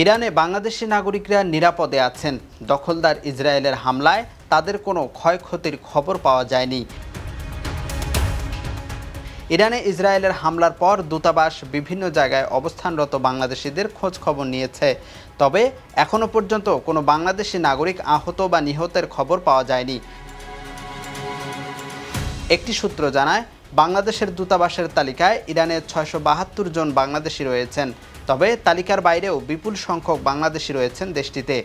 ইরানে বাংলাদেশি নাগরিকরা নিরাপদে আছেন। দখলদার ইসরায়েলের হামলায় তাদের কোনো ক্ষয়ক্ষতির খবর পাওয়া যায়নি। ইরানে ইসরায়েলের হামলার পর দূতাবাস বিভিন্ন জায়গায় অবস্থানরত বাংলাদেশিদের খোঁজ খবর নিয়েছে। তবে এখনও পর্যন্ত কোনো বাংলাদেশি নাগরিক আহত বা নিহতের খবর পাওয়া যায়নি। একটি সূত্র জানায় বাংলাদেশের দূতাবাসের তালিকায় ইরানের ছয়শো বাহাত্তর জন বাংলাদেশি রয়েছেন। তবে তালিকার বাইরেও বিপুল সংখ্যক বাংলাদেশি রয়েছেন দেশটিতে।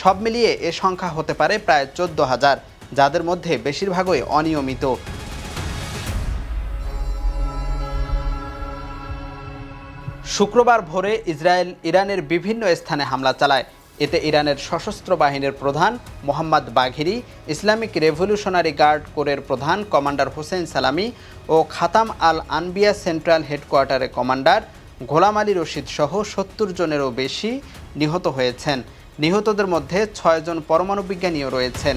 সব মিলিয়ে এ সংখ্যা হতে পারে প্রায় চোদ্দ হাজার, যাদের মধ্যে বেশিরভাগই অনিয়মিত। শুক্রবার ভোরে ইসরায়েল ইরানের বিভিন্ন স্থানে হামলা চালায়। এতে ইরানের সশস্ত্র বাহিনীর প্রধান Mohammad Bagheri, Islamic Revolutionary Guard কোরের প্রধান কমান্ডার হোসেন সালামি ও খাতাম আল আনবিয়া সেন্ট্রাল হেডকোয়ার্টারের কমান্ডার গোলাম আলী রশিদ সহ সত্তর জনেরও বেশি নিহত হয়েছেন। নিহতদের মধ্যে ছয়জন পরমাণু বিজ্ঞানীও রয়েছেন।